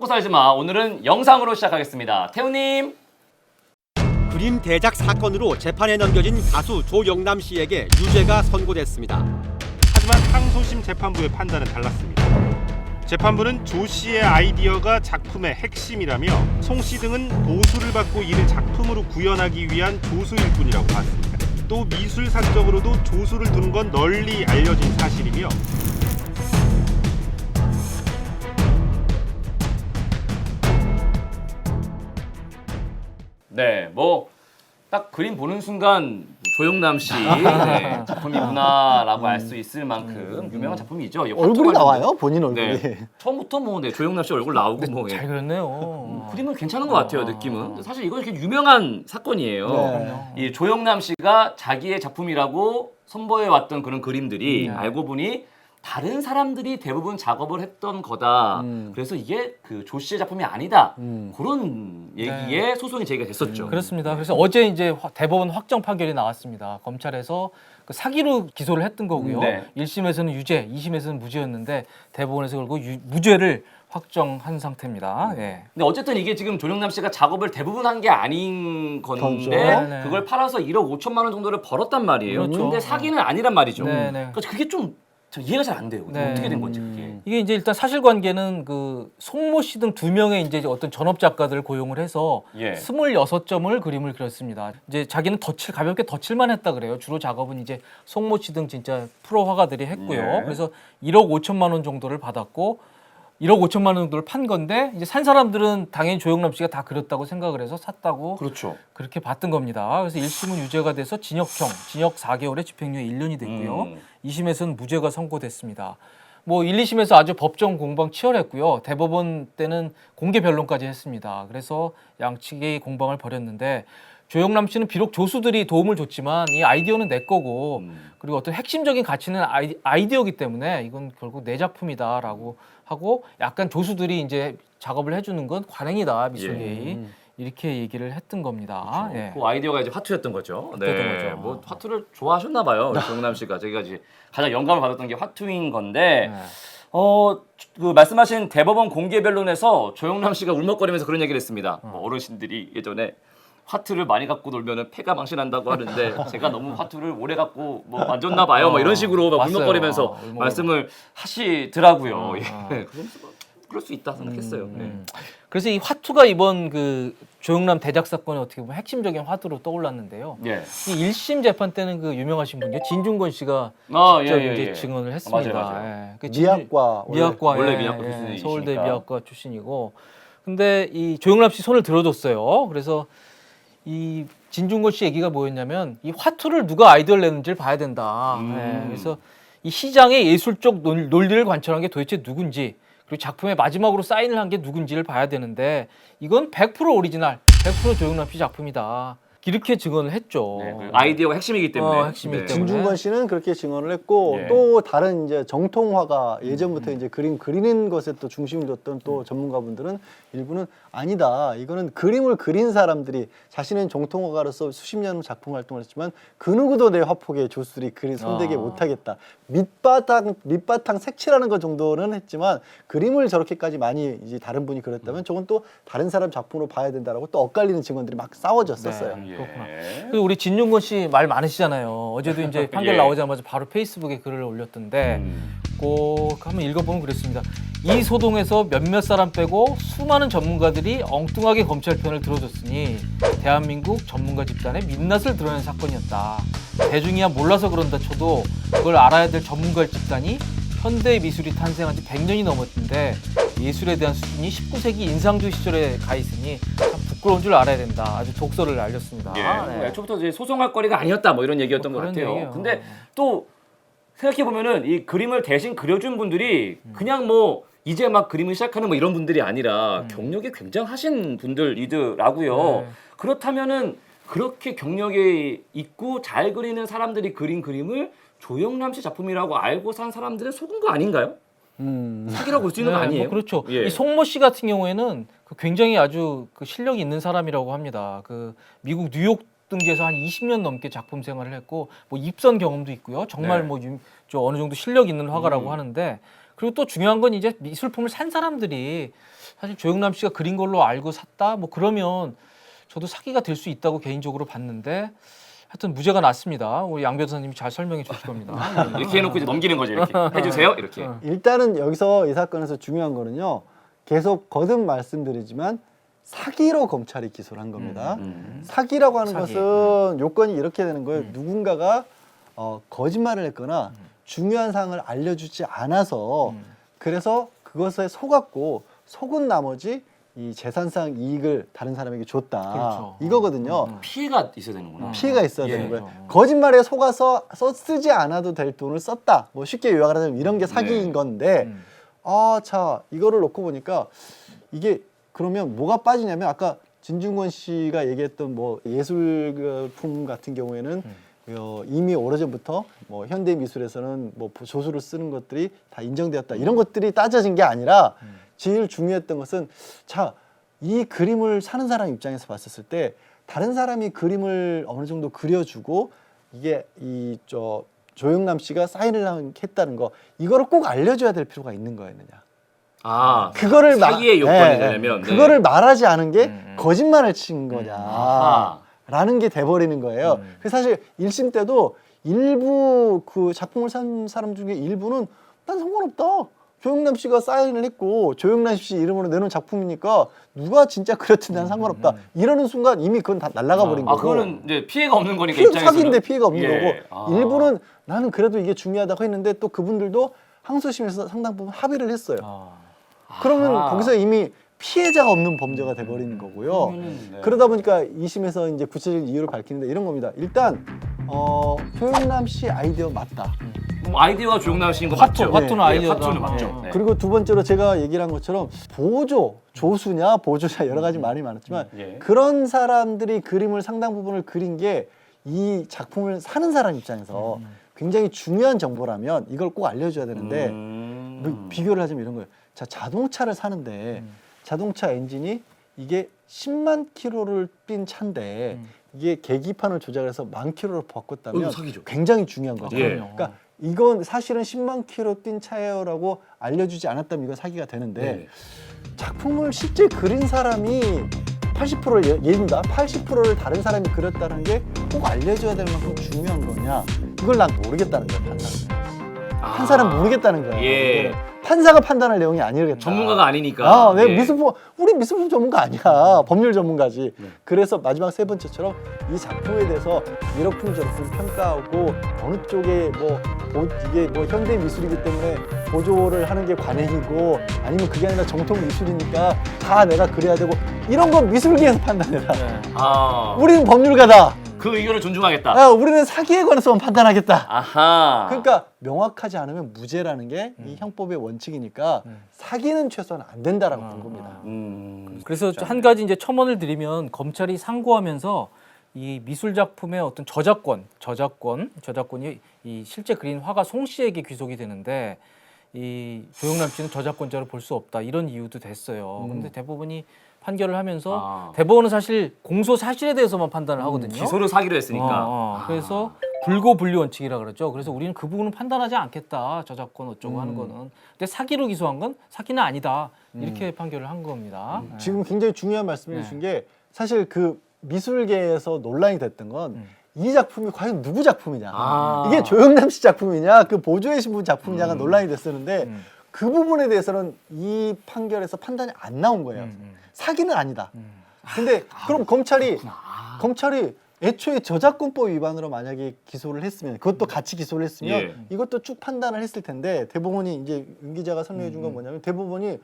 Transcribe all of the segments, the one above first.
먹고 살지 마. 오늘은 영상으로 시작하겠습니다. 태우님. 그림 대작 사건으로 재판에 넘겨진 가수 조영남 씨에게 유죄가 선고됐습니다. 하지만 항소심 재판부의 판단은 달랐습니다. 재판부는 조 씨의 아이디어가 작품의 핵심이라며 송 씨 등은 보수를 받고 이를 작품으로 구현하기 위한 조수일 뿐이라고 봤습니다. 또 미술사적으로도 조수를 두는 건 널리 알려진 사실이며 네, 뭐 딱 그림 보는 순간 조영남 씨 네, 작품이구나라고 알 수 있을 만큼 유명한 작품이죠. 이 음. 얼굴이 화투 나와요 본인 얼굴이. 네. 처음부터 뭐 네, 조영남 씨 얼굴 나오고 뭐잘 예. 그렸네요. 그림은 괜찮은 것 같아요 느낌은. 사실 이건 이렇게 유명한 사건이에요. 네. 이 조영남 씨가 자기의 작품이라고 선보여 왔던 그런 그림들이 네. 알고 보니 다른 사람들이 대부분 작업을 했던 거다. 음. 그래서 이게 그 조 씨의 작품이 아니다. 음. 그런 얘기에 소송이 제기가 됐었죠. 그렇습니다. 그래서 어제 이제 화- 대법원 확정 판결이 나왔습니다. 검찰에서 그 사기로 기소를 했던 거고요. 네. 1심에서는 유죄, 2심에서는 무죄였는데 대법원에서 결국 유- 무죄를 확정한 상태입니다. 예. 근데 어쨌든 이게 지금 조영남 씨가 작업을 대부분 한 게 아닌 건데 그렇죠. 그걸 팔아서 1억 5천만 원 정도를 벌었단 말이에요. 그렇죠. 근데 사기는 아니란 말이죠. 네 네. 그래서 그게 좀 저 이해가 잘 안 돼요. 네. 어떻게 된 건지 그게. 이게 이제 일단 사실관계는 그 송모 씨 등 두 명의 이제 어떤 전업 작가들을 고용을 해서 예. 26점을 그림을 그렸습니다. 이제 자기는 덧칠 가볍게 덧칠만 했다 그래요. 주로 작업은 이제 송모 씨 등 진짜 프로 화가들이 했고요. 예. 그래서 1억 5천만 원 정도를 받았고 1억 5천만 원 정도를 판 건데 이제 산 사람들은 당연히 조영남 씨가 다 그렸다고 생각을 해서 샀다고 그렇죠. 그렇게 봤던 겁니다. 그래서 1심은 유죄가 돼서 징역형, 징역 4개월에 집행유예 1년이 됐고요. 음. 2심에서는 무죄가 선고됐습니다. 뭐 1, 2심에서 아주 법정 공방 치열했고요. 대법원 때는 공개 변론까지 했습니다. 그래서 양측의 공방을 벌였는데 조영남 씨는 비록 조수들이 도움을 줬지만 이 아이디어는 내 거고 음. 그리고 어떤 핵심적인 가치는 아이, 아이디어이기 때문에 이건 결국 내 작품이다라고 하고 약간 조수들이 이제 작업을 해주는 건 관행이다 미술계의 이렇게 얘기를 했던 겁니다. 예. 그 아이디어가 이제 화투였던 거죠. 네. 그랬던 거죠. 뭐 화투를 좋아하셨나 봐요. 조영남 씨가 저희가 이제 가장 영감을 받았던 게 화투인 건데 네. 어, 그 말씀하신 대법원 공개 변론에서 조영남 씨가 울먹거리면서 그런 얘기를 했습니다. 뭐 어르신들이 예전에 화투를 많이 갖고 놀면은 폐가 망신한다고 하는데 제가 너무 화투를 오래 갖고 뭐 만졌나 봐요. 뭐 이런 식으로 막 봤어요. 울먹거리면서 울먹거리고. 말씀을 하시더라고요. 어, 예. 어. 뭐 그럴 수 있다 생각했어요. 네. 음. 그래서 이 화투가 이번 그 조영남 대작 사건의 어떻게 보면 핵심적인 화두로 떠올랐는데요. 예. 이 1심 재판 때는 그 유명하신 분이요 진중권 씨가 아, 직접 예, 예, 이제 예. 증언을 아, 했습니다. 맞아요, 맞아요. 예. 그 진중- 미학과 원래 미학과 원래 예, 미학과 예, 출신이시니까. 서울대 미학과 출신이고 근데 이 조영남 씨 손을 들어줬어요. 그래서 이 진중권 씨 얘기가 뭐였냐면 이 화투를 누가 아이디어를 내는지를 봐야 된다. 음. 예, 그래서 이 시장의 예술적 논- 논리를 관철한 게 도대체 누군지 그리고 작품의 마지막으로 사인을 한 게 누군지를 봐야 되는데 이건 100% 오리지널, 100% 조영남 씨 작품이다. 이렇게 증언을 했죠. 네, 그 아이디어가 핵심이기 때문에. 어, 핵심이기 때문에. 진중권 씨는 그렇게 증언을 했고 예. 또 다른 이제 정통화가 예전부터 음. 이제 그림 그리는 것에 또 중심을 뒀던 또 전문가분들은 일부는 아니다. 이거는 그림을 그린 사람들이 자신은 정통화가로서 수십 년 작품 활동을 했지만 그 누구도 내 화폭에 조수들이 그리 손대게 아. 못하겠다. 밑바탕 밑바탕 색칠하는 것 정도는 했지만 그림을 저렇게까지 많이 이제 다른 분이 음. 그렸다면 저건 또 다른 사람 작품으로 봐야 된다라고 또 엇갈리는 증언들이 막 싸워졌었어요. 네. 예. 그렇구나. 그리고 우리 진중권 씨말 많으시잖아요. 어제도 이제 판결 예. 나오자마자 바로 페이스북에 글을 올렸던데 음. 꼭 한번 읽어보면 그랬습니다. 이 소동에서 몇몇 사람 빼고 수많은 전문가들이 엉뚱하게 검찰 편을 들어줬으니 대한민국 전문가 집단의 민낯을 드러낸 사건이었다. 대중이야 몰라서 그런다 쳐도 그걸 알아야 될 전문가 집단이 현대 미술이 탄생한 지 100년이 넘었는데 예술에 대한 수준이 19세기 인상주 시절에 가 있으니 참 부끄러운 줄 알아야 된다. 아주 독서를 알렸습니다. 예. 네. 애초부터 이제 소송할 거리가 아니었다 뭐 이런 얘기였던 뭐 것 그런 같아요. 얘기예요. 근데 또 생각해 보면은 이 그림을 대신 그려준 분들이 그냥 뭐 이제 막 그림을 시작하는 뭐 이런 분들이 아니라 경력이 굉장하신 분들이더라고요. 네. 그렇다면은 그렇게 경력이 있고 잘 그리는 사람들이 그린 그림을 조영남 씨 작품이라고 알고 산 사람들은 속은 거 아닌가요? 음. 사기라고 볼 수 있는 거 네, 아니에요? 뭐 그렇죠. 예. 이 송모 씨 같은 경우에는 그 굉장히 아주 그 실력이 있는 사람이라고 합니다. 그 미국 뉴욕 등지에서 한 20년 넘게 작품 생활을 했고 뭐 입선 경험도 있고요. 정말 네. 뭐 유- 저 어느 정도 실력 있는 화가라고 음. 하는데 그리고 또 중요한 건 이제 미술품을 산 사람들이 사실 조영남 씨가 그린 걸로 알고 샀다 뭐 그러면 저도 사기가 될 수 있다고 개인적으로 봤는데 하여튼 무죄가 났습니다. 우리 양 변호사님이 잘 설명해 주실 겁니다. 이렇게 해놓고 이제 넘기는 거죠. 이렇게 해주세요. 이렇게. 일단은 여기서 이 사건에서 중요한 거는요. 계속 거듭 말씀드리지만 사기로 검찰이 기소를 한 겁니다. 음. 사기라고 하는 사기. 것은 요건이 이렇게 되는 거예요. 누군가가 어, 거짓말을 했거나 중요한 사항을 알려주지 않아서 음. 그래서 그것에 속았고 속은 나머지 이 재산상 이익을 다른 사람에게 줬다. 그렇죠. 이거거든요. 음. 피해가 있어야 되는구나. 피해가 있어야 예. 되는 거예요. 그렇죠. 거짓말에 속아서 써 쓰지 않아도 될 돈을 썼다. 뭐 쉽게 요약을 하자면 이런 게 사기인 네. 건데 음. 아, 자, 이거를 놓고 보니까 이게 그러면 뭐가 빠지냐면 아까 진중권 씨가 얘기했던 뭐 예술품 같은 경우에는 어, 이미 오래전부터 뭐 현대 미술에서는 뭐 조수를 쓰는 것들이 다 인정되었다. 이런 것들이 따져진 게 아니라 제일 중요했던 것은 자, 이 그림을 사는 사람 입장에서 봤었을 때 다른 사람이 그림을 어느 정도 그려주고 이게 이 저 조영남 씨가 사인을 했다는 거 이거를 꼭 알려줘야 될 필요가 있는 거였느냐. 아, 그거를 마- 사기의 요건이 예, 예. 되려면 네. 그거를 말하지 않은 게 음, 음. 거짓말을 친 거냐. 아하. 라는 게 돼버리는 거예요. 음. 그래서 사실 일심 때도 일부 그 작품을 산 사람 중에 일부는 난 상관없다. 조영남 씨가 사인을 했고 조영남 씨 이름으로 내놓은 작품이니까 누가 진짜 그랬든 난 상관없다. 이러는 순간 이미 그건 다 날아가 버린 아, 거고. 그거는 이제 피해가 없는 거니까 피해 입장에서는 사기인데 피해가 없는 예. 거고 아. 일부는 나는 그래도 이게 중요하다고 했는데 또 그분들도 항소심에서 상당 부분 합의를 했어요. 아. 그러면 아하. 거기서 이미 피해자가 없는 범죄가 돼버리는 거고요. 그러면은, 네. 그러다 보니까 2심에서 이제 구체적인 이유를 밝히는데 이런 겁니다. 일단 어, 조영남 씨 아이디어 맞다. 뭐 아이디어가 조용남 씨인 거 화투, 맞죠? 화투는 예, 아이디어다. 화투는 맞죠. 어. 네. 그리고 두 번째로 제가 얘기를 한 것처럼 보조, 조수냐 보조냐 여러 가지 말이 많았지만 예. 그런 사람들이 그림을 상당 부분을 그린 게 이 작품을 사는 사람 입장에서 굉장히 중요한 정보라면 이걸 꼭 알려줘야 되는데 음. 뭐 비교를 하자면 이런 거예요. 자 자동차를 사는데 자동차 엔진이 이게 10만 킬로를 뛴 차인데 음. 이게 계기판을 조작해서 만 킬로로 바꿨다면 어, 사기죠. 굉장히 중요한 거죠. 예. 그럼요. 그러니까 이건 사실은 10만 킬로 뛴 차예요라고 알려주지 않았다면 이건 사기가 되는데 네. 작품을 실제 그린 사람이 80%를 예- 예입니다. 80%를 다른 사람이 그렸다는 게 꼭 알려줘야 될 만큼 중요한 거냐? 이걸 난 모르겠다는 거야 판단. 한 사람 모르겠다는 거야. 예. 이거는. 판사가 판단할 내용이 아니겠다. 전문가가 아니니까. 아, 내 예. 미술품 우리 미술품 전문가 아니야. 법률 전문가지. 그래서 마지막 세 번째처럼 이 작품에 대해서 이렇품 저렇품 평가하고 어느 쪽에 뭐 보- 이게 뭐 현대 미술이기 때문에 보조를 하는 게 관행이고 아니면 그게 아니라 정통 미술이니까 다 내가 그래야 되고 이런 건 미술계에서 판단해라. 네. 아, 우리는 법률가다. 그 의견을 존중하겠다. 아, 우리는 사기에 관해서만 판단하겠다. 아하. 그러니까 명확하지 않으면 무죄라는 게 이 형법의 원칙이니까 사기는 최소한 안 된다라고 본 겁니다. 음. 그래서 한 가지 이제 첨언을 드리면 검찰이 상고하면서 이 미술 작품의 어떤 저작권, 저작권, 저작권이 이 실제 그린 화가 송 씨에게 귀속이 되는데 이 조영남 씨는 저작권자로 볼 수 없다 이런 이유도 됐어요. 근데 대법원이 판결을 하면서 아. 대법원은 사실 공소 사실에 대해서만 판단을 하거든요. 기소를 사기로 했으니까. 어, 어. 그래서 불고 분리 원칙이라 그러죠. 그래서 우리는 그 부분은 판단하지 않겠다. 저작권 어쩌고 하는 거는. 근데 사기로 기소한 건 사기는 아니다. 이렇게 판결을 한 겁니다. 네. 지금 굉장히 중요한 말씀해 네. 주신 게 사실 그 미술계에서 논란이 됐던 건 음. 이 작품이 과연 누구 작품이냐 아. 이게 조영남 씨 작품이냐 그 보조의 신분 작품이냐가 논란이 됐었는데 음. 그 부분에 대해서는 이 판결에서 판단이 안 나온 거예요 음, 사기는 아니다 음. 근데 그럼 검찰이 아. 검찰이 애초에 저작권법 위반으로 만약에 기소를 했으면 그것도 같이 기소를 했으면 예. 이것도 쭉 판단을 했을 텐데 대법원이 이제 윤 기자가 설명해 음, 준건 뭐냐면 대법원이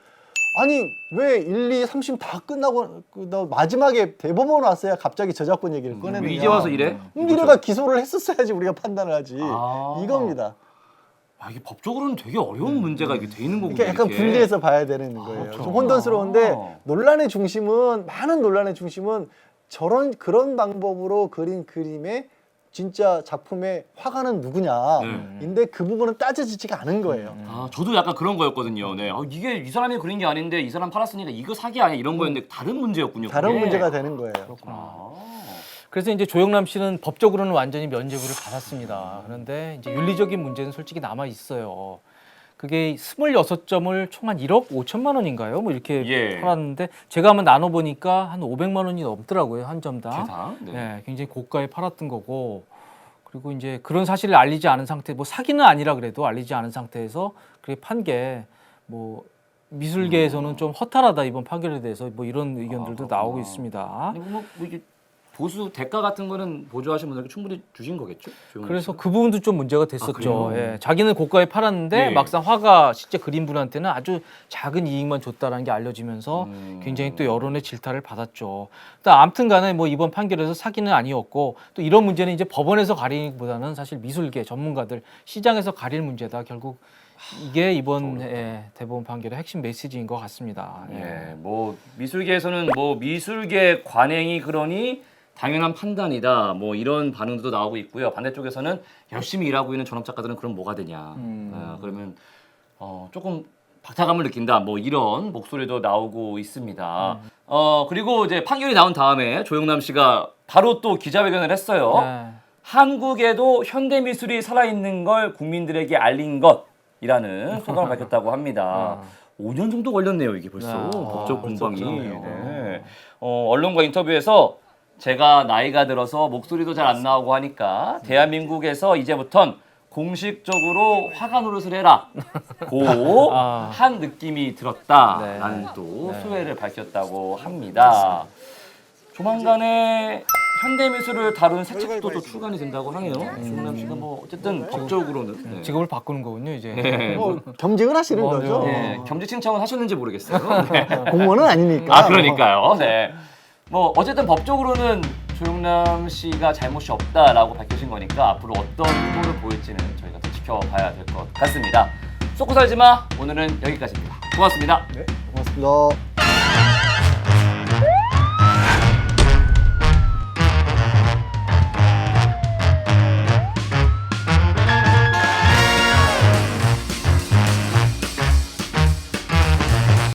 아니 왜 1, 2, 3심 다 끝나고 마지막에 대법원 왔어야 갑자기 저작권 얘기를 꺼내느냐 왜 이제 와서 이래? 음, 이래가 기소를 했었어야지 우리가 판단을 하지 아. 이겁니다 아, 이게 법적으로는 되게 어려운 문제가 이게 돼 있는 거군요. 그러니까 약간 이렇게. 분리해서 봐야 되는 거예요 좀 혼돈스러운데 아. 논란의 중심은 많은 논란의 중심은 저런 그런 방법으로 그린 그림의 진짜 작품의 화가는 누구냐인데 그 부분은 따져지지가 않은 거예요. 아, 저도 약간 그런 거였거든요. 네. 아, 이게 이 사람이 그린 게 아닌데 이 사람 팔았으니까 이거 사기 아니야 이런 거였는데 다른 문제였군요. 다른 그게. 문제가 되는 거예요. 아. 그래서 이제 조영남 씨는 법적으로는 완전히 면죄부를 받았습니다. 그런데 이제 윤리적인 문제는 솔직히 남아 있어요. 그게 26점을 총 한 1억 5천만 원인가요? 뭐 이렇게 예. 팔았는데 제가 한번 나눠 보니까 한 500만 원이 넘더라고요 한 점당. 개당. 네. 네, 굉장히 고가에 팔았던 거고 그리고 이제 그런 사실을 알리지 않은 상태, 뭐 사기는 아니라 그래도 알리지 않은 상태에서 그렇게 판 게 뭐 미술계에서는 좀 허탈하다 이번 판결에 대해서 뭐 이런 의견들도 아, 나오고. 있습니다. 아니, 뭐, 뭐 이게 보수 대가 같은 거는 보조하신 분들께 충분히 주신 거겠죠? 그래서? 그 부분도 좀 문제가 아, 됐었죠. 그래요? 예, 자기는 고가에 팔았는데 예. 막상 화가 실제 그림분한테는 아주 작은 이익만 줬다라는 게 알려지면서 음. 굉장히 또 여론의 질타를 받았죠. 또 아무튼간에 뭐 이번 판결에서 사기는 아니었고 또 이런 문제는 이제 법원에서 가리기보다는 사실 미술계 전문가들 시장에서 가릴 문제다. 결국 이게 이번 예, 대법원 판결의 핵심 메시지인 것 같습니다. 예. 예, 뭐 미술계에서는 뭐 미술계 관행이 그러니 당연한 판단이다. 뭐 이런 반응도 나오고 있고요. 반대쪽에서는 열심히 일하고 있는 전업 작가들은 그럼 뭐가 되냐. 음. 어, 그러면 어, 조금 박탈감을 느낀다. 뭐 이런 목소리도 나오고 있습니다. 음. 어 그리고 이제 판결이 나온 다음에 조영남 씨가 바로 또 기자회견을 했어요. 네. 한국에도 현대 미술이 살아있는 걸 국민들에게 알린 것이라는 소감을 밝혔다고 합니다. 5년 정도 걸렸네요 이게 벌써 아, 법적 벌써 공방이. 네. 어, 언론과 인터뷰에서 제가 나이가 들어서 목소리도 잘 안 나오고 하니까 대한민국에서 이제부턴 공식적으로 화가 노릇을 해라. 고 아. 한 느낌이 들었다라는 네. 또 네. 소회를 밝혔다고 합니다. 조만간에 현대미술을 다룬 새 책도 또 출간이 된다고 하네요. 조영남 씨가 뭐 어쨌든 법적으로는 네. 직업을 바꾸는 거군요 이제. 네. 뭐 겸직을 하시는 어, 거죠. 네, 겸직 신청은 하셨는지 모르겠어요. 네. 공무원은 아니니까. 아 그러니까요. 네. 뭐 어쨌든 법적으로는 조영남 씨가 잘못이 없다라고 밝혀진 거니까 앞으로 어떤 행보를 보일지는 저희가 더 지켜봐야 될 것 같습니다. 쏘고 살지 마. 오늘은 여기까지입니다. 고맙습니다. 고맙습니다.